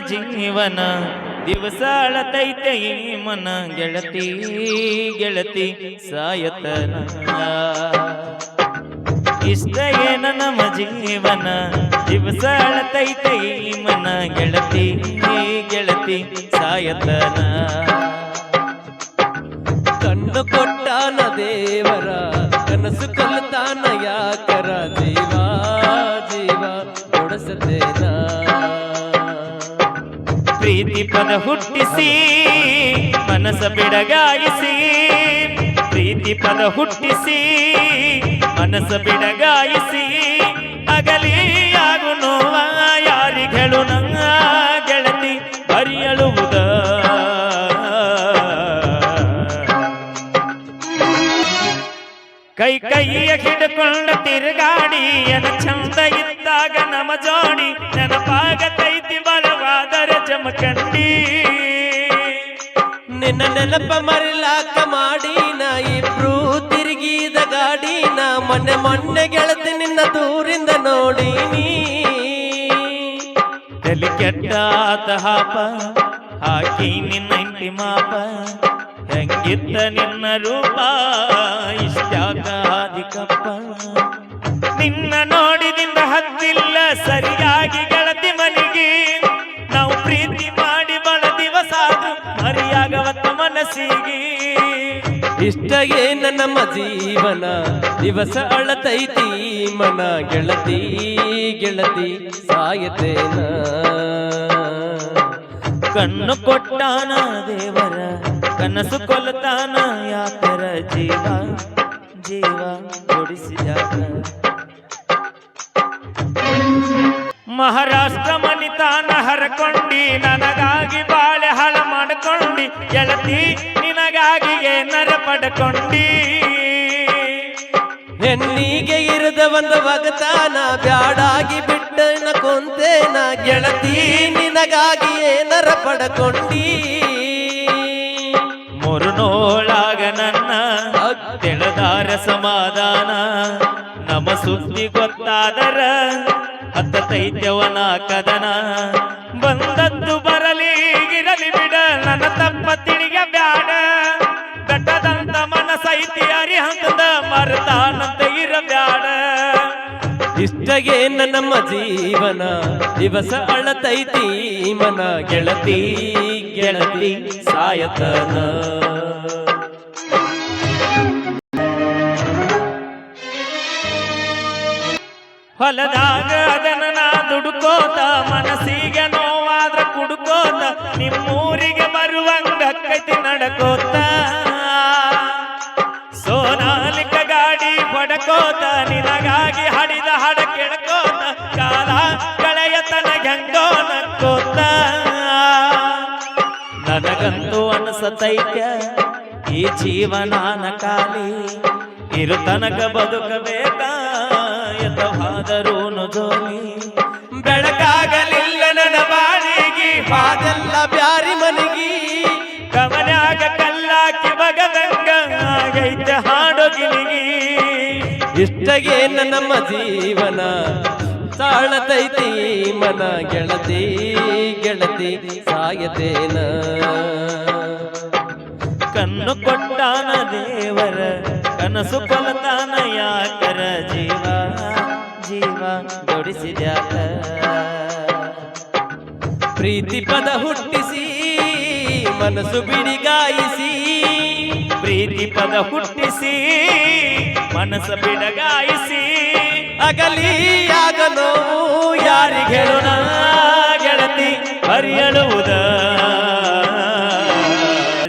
ಜೀವನ ದಿವಸ ಅಳತೈತೆ ಮನ ಗೆಳತಿ ಗೆಳತಿ ಸಾಯತನ ಇಷ್ಟ ಏನ ನಮ್ಮ ಜೀವನ ದಿವಸ ಅಳತೈತೆ ಮನ ಗೆಳತಿ ಗೆಳತಿ ಸಾಯತನ ಕಣ್ಣು ಕೊಟ್ಟಾನ ದೇವರ, ಕನಸು ಕಲ್ತಾನ ಯಾಕರ ಜೀವ ಜೀವ ಕೊಡಸತೇನ ಪದ ಹುಟ್ಟಿಸಿ, ಮನಸ ಬಿಡಗಾಯಿಸಿ, ಪ್ರೀತಿ ಪದ ಹುಟ್ಟಿಸಿ, ಮನಸ ಬಿಡಗಾಯಿಸಿ ಅಗಲಿಯಾಗು ನೋವ ಯಾರಿಗಳು ನನ್ನ ಗೆಳತಿ ಬರಿಯಳುವುದ? ಕೈ ಕೈಯ ಹಿಡ್ಕೊಂಡ ತಿರುಗಾಡಿ, ಎನ ಚಂದ ಇದ್ದಾಗ ನಮ ಜೋಡಿ ನೆನಪಾಗತೈತಿ ಜಮಕಂಡಿ ನಿನ್ನ ನೆನಪ ಮರಿಲಾಕ ನಾ ಇಬ್ರು ತಿರುಗಿದ ನಾ ಮೊನ್ನೆ ಮೊನ್ನೆ ಗೆಳತಿ ನಿನ್ನ ದೂರಿಂದ ನೋಡೀನಿ. ತಲೆ ಕೆಟ್ಟಾತ ಹಾಪ, ಹಾಕಿ ನಿನ್ನ ಇಂಟಿ ಮಾಪ ಹೆಂಗಿದ್ದ ನಿನ್ನ ರೂಪ, ಇಷ್ಟಾಗ ಕಪ್ಪ. ನಿನ್ನ ನೋಡಿದಿಂದ ಹತ್ತಿಲ್ಲ ಸರಿಯಾಗಿ ಇಷ್ಟಗೇನ ನಮ್ಮ ಜೀವನ ದಿವಸ ಅಳತೈತಿ ಮನ, ಗೆಳತಿ ಗೆಳತಿ, ಸಾಯತೇನ. ಕಣ್ಣು ಕೊಟ್ಟಾನ ದೇವರ, ಕನಸು ಕೊಲ್ತಾನ ಯಾಕರ ಜೀವ ಜೀವ ಕೊಡಿಸಿದ ಮಹಾರಾಷ್ಟ್ರ ಮನಿತಾನ ಹರಕೊಂಡಿ, ನನಗಾಗಿ ಬಾಳೆ ಹಳ ಮಾಡ್ಕೊಂಡಿ, ಗೆಳತಿ ನಿನಗಾಗಿ ಏನರ ಪಡ್ಕೊಂಡಿ. ಹೆಣ್ಣಿಗೆ ಇರದ ಒಂದು ಭಗತಾನ ಬ್ಯಾಡಾಗಿ ಬಿಟ್ಟನ ಕೊಂತೇನ ಗೆಳತಿ ನಿನಗಾಗಿ ಏನರ ಪಡ್ಕೊಂಡಿ. ಮೂರು ನೋಳಾಗ ನನ್ನ ತೆಳದಾರ ಸಮಾಧಾನ. ನಮ ಸುದ್ದಿ ಗೊತ್ತಾದರ ಹತ್ತತೈತ್ಯವನ ಕದನ. ಬಂದದ್ದು ಬರಲಿ ಮರತಾನಂತ ಇರಬ್ಯಾಡ ಇಷ್ಟಗೇನ ನಮ್ಮ ಜೀವನ, ದಿವಸ ಅಳತೈತಿ ಮನ, ಗೆಳತಿ ಗೆಳತಿ ಸಾಯತನ. ಹೊಲದಾಗ ಅದನ್ನ ದುಡುಕೋತ, ಮನಸ್ಸಿಗೆ ನೋವಾದ್ರ ಕುಡುಕೋತ, ನಿಮ್ಮೂರಿಗೆ ಬರುವಂಗ ಕೈತಿ ನಡಕೋತ. ನಕ್ಕೋತ ನನಗಂತೂ ಅನಸತೈತ್ಯ ಈ ಜೀವನಾನ ಕಾಲಿ ಇರು ತನಕ ಬದುಕಬೇಕ ಎತ್ತವಾದರೂ ಜೋಲಿ. ಬೆಳಕಾಗಲಿಲ್ಲ ನನ್ನ ಬಾಳಿಗೆ, ಹಾದೆಲ್ಲ ಬ್ಯಾರಿ ಮನಗಿ ಕವನಾಗ ಕಲ್ಲಾಕಿ ಬಗದಂಗ ಆಗೈತೆ ಹಾಡೋ ಗಿಲಿಗಿ ಇಷ್ಟಗೇನ ನಮ್ಮ ಜೀವನ ತಾಳತೈತಿ ಮನ ಗೆಳತಿ ಗೆಳತಿ ಸಾಯತೇನ. ಕಣ್ಣು ಕೊಟ್ಟಾನ ದೇವರ, ಕನಸು ಕೊಲತಾನ ಯಾಕರ ಜೀವ ಜೀವ ಜೋಡಿಸಿದ್ಯಾಕ ಪ್ರೀತಿ ಪದ ಹುಟ್ಟಿಸಿ, ಮನಸ್ಸು ಬಿಡಿಗಾಯಿಸಿ ಪ್ರೀತಿ ಪದ ಹುಟ್ಟಿಸಿ, ಮನಸ್ಸು ಬಿಡಗಾಯಿಸಿ. ಅಗಲಿಯಾಗ ನೋವು ಯಾರಿಗೆ ಹೇಳೋಣ ಗೆಳತಿ ಹರಿಯಳುವುದ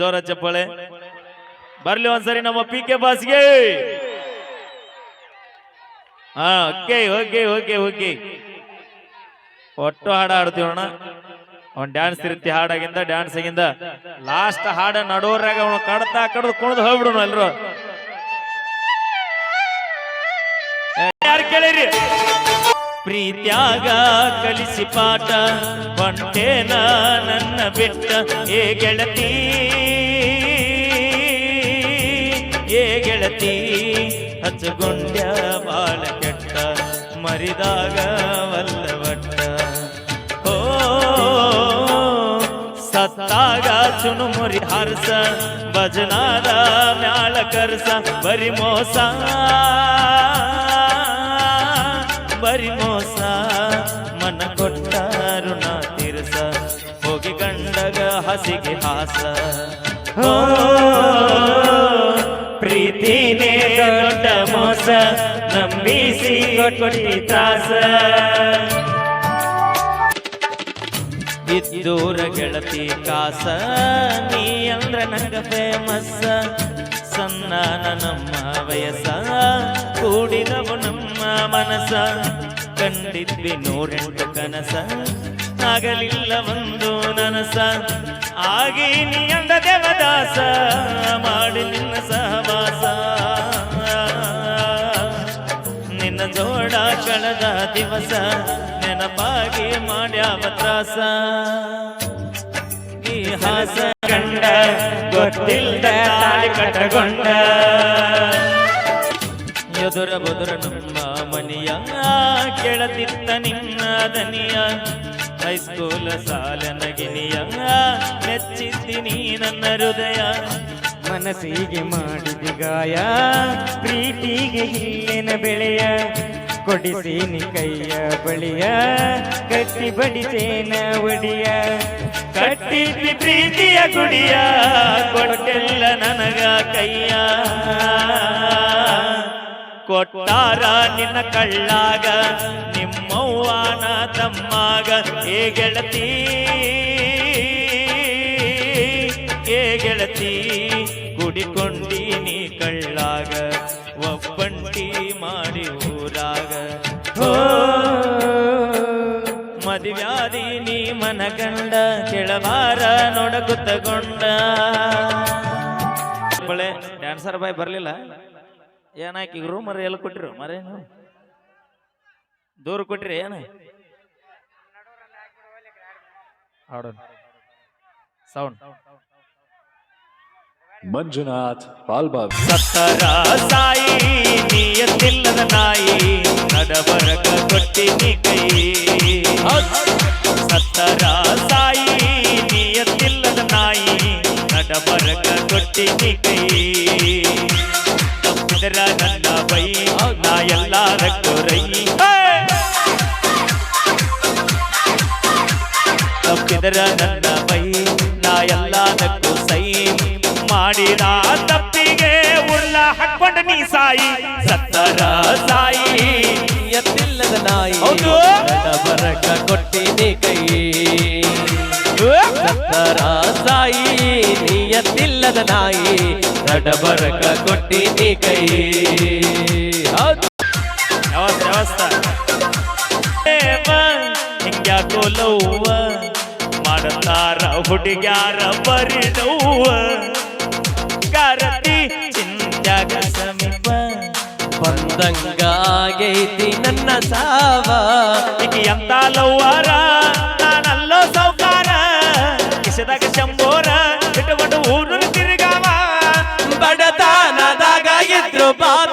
ಜೋರ ಚಪ್ಪಳೆ. ಬರ್ಲಿ ಒಂದ್ಸರಿ ನಮ್ಮ ಪಿ ಕೆ ಬಾಸ್ಗೆ. ಹಾ, ಓಕೆ ಓಕೆ ಓಕೆ ಓಕೆ. ಒಟ್ಟು ಹಾಡ ಹಾಡ್ತೀವಣ್ಣ ಅವ್ನು ಡ್ಯಾನ್ಸ್ ಇರುತ್ತೆ ಹಾಡಾಗಿಂದ ಡ್ಯಾನ್ಸ್ ಆಗಿಂದ. ಲಾಸ್ಟ್ ಹಾಡ ನಡೋರಾಗ ಅವನು ಕಡ್ತಾ ಕಡ್ದು ಕುಣಿದು ಹೋಗ್ಬಿಡೋಣ ಎಲ್ರು. ಪ್ರೀತ್ಯಾಗ ಕಲಿಸಿ ಪಾಠ ಹೊಂಟೇನ ನನ್ನ ಬಿಟ್ಟ, ಏ ಗೆಳತಿ ಏ ಗೆಳತಿ, ಹಚ್ಚಗೊಂಡ್ಯ ಬಾಳ ಕೆಟ್ಟ, ಮರಿದಾಗ ವಲ್ಲವಟ್ಟ. ಓ ಸತ್ತಾಗ ಚುನುಮುರಿ ಹರ್ಸ, ಭಜನಾದ ಮ್ಯಾಳ ಕರ್ಸ, ಬರಿ ಮೋಸ ಬರಿ ಮೋಸ ಹಸಿಗೆ ಹಾಸ. ನೇ ಪ್ರೀತಿನೇ ದೊಡ್ಡ ಮೋಸ ನಂಬಿಸಿ ಕೊಟ್ಟಿ ತ್ರಾಸ. ಇದ್ದೂರ ಗೆಳತಿ ಕಾಸ ನೀ ಅಂದ್ರ ನಂಗ ಫೇಮಸ್ ಸನ್ನಾನ ನಮ್ಮ ವಯಸ್ಸ ಕೂಡಿದವು ನಮ್ಮ ಮನಸ ಕಂಡಿದ್ವಿ ನೂರೆಂಟು ಕನಸ ಆಗಲಿಲ್ಲ ಒಂದು ನನಸ. ಆಗಿ ನೀ ಅಂದ ದೇವದಾಸ, ಮಾಡಿ ನಿನ್ನ ಸಹವಾಸ. ನಿನ್ನ ಜೋಡ ಕಳೆದ ದಿವಸ ನೆನಪಾಗಿ ಮಾಡ್ಯಾವ ತ್ರಾಸ. ಈ ಹಾಸ ಕಂಡ ಗೊತ್ತಿಲ್ಲದ ತಾಳಿ ಕಟಗೊಂಡ ಎದುರ ಬದುರ ನಮ್ಮ ಮನಿಯ ಕೆಳತಿತ್ತ ನಿನ್ನ ದನಿಯ. ಹೈಸ್ಕೂಲ ಸಾಲ ನಗಿನಿಯ ಮೆಚ್ಚಿದ್ದೀನಿ ನನ್ನ ಹೃದಯ. ಮನಸ್ಸಿಗೆ ಮಾಡಿದ ಗಾಯ, ಪ್ರೀತಿಗೆ ಇಲ್ಲಿನ ಬೆಳೆಯ. ಕೊಡಿಸೀನಿ ಕೈಯ ಬಳಿಯ, ಕಟ್ಟಿ ಬಡಿಸೇನ ಒಡಿಯ. ಕಟ್ಟಿ ಪ್ರೀತಿಯ ಗುಡಿಯ, ಕೊಟ್ಟೆಲ್ಲ ನನಗ ಕೈಯ. ಕೊಟ್ಟಾರ ನಿನ್ನ ಕಳ್ಳಾಗ ನಿಮ್ಮವ್ವನ ತಮ್ಮಾಗ, ಏ ಗೆಳತಿ ಏ ಗೆಳತಿ ನೀ ಕಳ್ಳಾಗ ಒಪ್ಪಂಟಿ ಮಾಡಿ ಊರಾಗ. ಮದುವ್ಯಾದಿ ನೀ ಮನಗಂಡ ಕೆಳವಾರ ನೋಡಗುತ್ತಗೊಂಡ ಬಳೆ ಡ್ಯಾನ್ಸರ್ ಬಾಯ್ ಬರಲಿಲ್ಲ? ಏನಾಕಿ ಮರ ಎಲ್ಲ ಕೊಟ್ಟಿರು ಮರೇನು? ದೂರ ಕೊಟ್ರಿ ಏನು? ಹಾಡೋಣ. ಸೌಂಡ್ ಮಂಜುನಾಥ್ ಪಾಲ್ಬಾವಿ ಸತ್ತರ ಸಾಯಿ ನಿಯತ್ತಿಲ್ಲದ ನಾಯಿ ನಡಬರಕ ಕೊಟ್ಟಿನಿ ಕೈ. ಸತ್ತರ ಸಾಯಿ ನಿಯತ್ತಿಲ್ಲದ ನಾಯಿ ನಡಬರಕ ಕೊಟ್ಟಿನಿ ಕೈ. ತಪ್ಪಿದರ ನನ್ನ ಬೈ ನಾ ಎಲ್ಲಾರಕ್ಕೂ ರೈ ತಪ್ಪಿದರ ನನ್ನ ಬೈ ನಾ ಎಲ್ಲದಕ್ಕೂ ಸೈ. ಮಾಡಿದ ತಪ್ಪಿಗೆ ಉಳ್ಳ ಹಾಕೊಂಡ ನೀ ಸಾಯಿ ಸತ್ತರ ಸಾಯಿ. ಎತ್ತಿಲ್ಲದ ನಾಯಿ. ಬರಕ ಕೊಟ್ಟಿನಿ ಕೈ. ಸತ್ತರ ಸಾಯಿ ನೀ ಎತ್ತಿಲ್ಲದ ನಾಯಿ ನಡಬರಕ ಕೊಟ್ಟಿನಿ ಕೈ. ಹೌದು. ವ್ಯವಸ್ಥೆ ವ್ಯವಸ್ಥೆ ಹಿಂಗ್ಯಾಕೋ ಲವ್ವ. ಮಾಡತಾರ ಹುಡುಗ್ಯಾರ ಬರಿದವ್ವ. ಕರತಿ ಚಿಂತ್ಯಾಗ ಸಮೀಪ. ಬಂದಂಗಾಗೈತಿ ನನ್ನ ಸಾವ. ಈಗ ಎಂತ ಲವ್ವಾರ, ನಾನಲ್ಲೋ ಸೌಕಾರ ಕಿಸದಾಗ ಶಂಭೋರ ಇಟ್ಟುಕೊಂಡು ಊರು ತಿರುಗಾವ. ಬಡತನದಾಗ ಇದ್ರು ಬಾತೂರ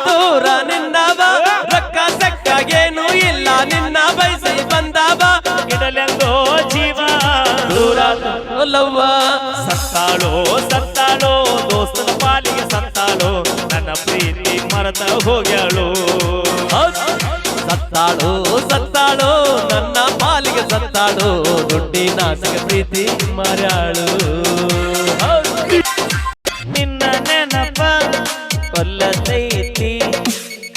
ಮರೆತ ಹೋಗ್ಯಾಳು. ಸತ್ತಾಳು ಸತ್ತಾಳು, ನನ್ನ ಪಾಲಿಗೆ ಸತ್ತಾಳು. ದುಡ್ಡಿ ನಾಟಕ ಪ್ರೀತಿ ಮರ್ಯಾಳು. ನಿನ್ನ ನೆನಪ ಕೊಲ್ಲತೈತಿ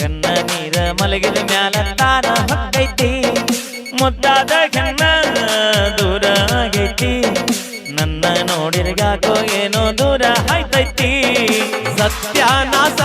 ಕನ್ನ ನೀರ ಮಲಗಿದ ಮ್ಯಾಲ ತಾನ ಹೊಕ್ಕೈತಿ ಮುದ್ದಾದ ಕಣ್ಣ ದೂರ ಆಗೈತಿ. ನನ್ನ ನೋಡಿರ್ಗಾಕೋ ಏನೋ ದೂರ ಆಯ್ತೈತಿ ಸತ್ಯಾನಾಶ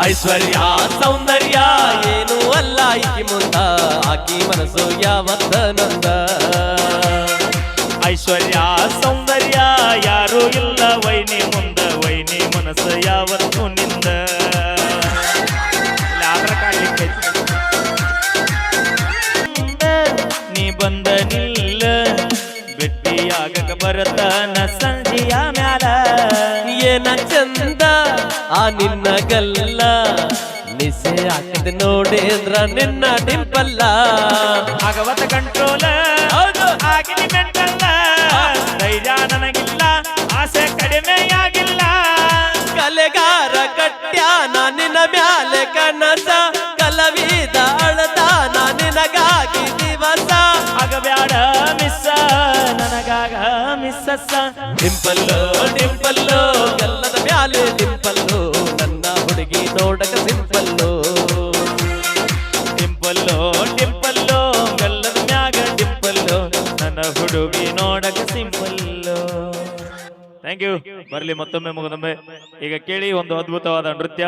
ಐಶ್ವರ್ಯ, ಸೌಂದರ್ಯ ಏನು ಅಲ್ಲ ಈಕಿ ಮುಂದ. ಆಕಿ ಮನಸ್ಸು ಯಾವತ್ತ ನಂದ? ಐಶ್ವರ್ಯ, ಸೌಂದರ್ಯ ಯಾರು ಇಲ್ಲ. ವೈನಿ ಮುಂದ, ವೈನಿ ಮನಸ್ಸು ಯಾವತ್ತು ನಿಂದ. ನೀ ಬಂದ ನಿಲ್ಲ. ಭೇಟಿಯಾಗಕ ಬರತಾನ ಸಂಜೆಯ ಮ್ಯಾಲ. ಏನ ಚಂದ ಆ ನಿನ್ನ ಗಲ್ಲ ನಿಸೆ ಹಾಕಿದ ನೋಡಿದ್ರ ನಿನ್ನ ಡಿಂಪಲ್ಲ. ಭಾಗವತ ಕಂಟ್ರೋಲ ಹೌದು. ಆಗಿನಿ ಮೆಂಟಲ್ಲ ಧೈರ್ಯ ನನಗಿಲ್ಲ. ಆಸೆ ಕಡಿಮೆಯಾಗಿಲ್ಲ. ಕಲೆಗಾರ ಕಟ್ಯಾನ ನಿನ್ನ ಮ್ಯಾಲೆ ಕನಸ. ಕಲವಿದ ಅಳತಾನ ನಿನಗಾಗಿ ದಿವಸ. ಆಗಬ್ಯಾಡ ಮಿಸ್ಸ. ನನಗಾಗ ಮಿಸ್ಸಸ್ಸ. ಡಿಂಪಲ್ಲೋ ಡಿಂಪಲ್ಲೋ ಗಲ್ಲದ ಮ್ಯಾಲೆ ಡಿಂಪಲ್ಲು ಬರ್ಲಿ ಮತ್ತೊಮ್ಮೆ ಮುಗಿದೊಮ್ಮೆ. ಈಗ ಕೇಳಿ ಒಂದು ಅದ್ಭುತವಾದ ನೃತ್ಯ.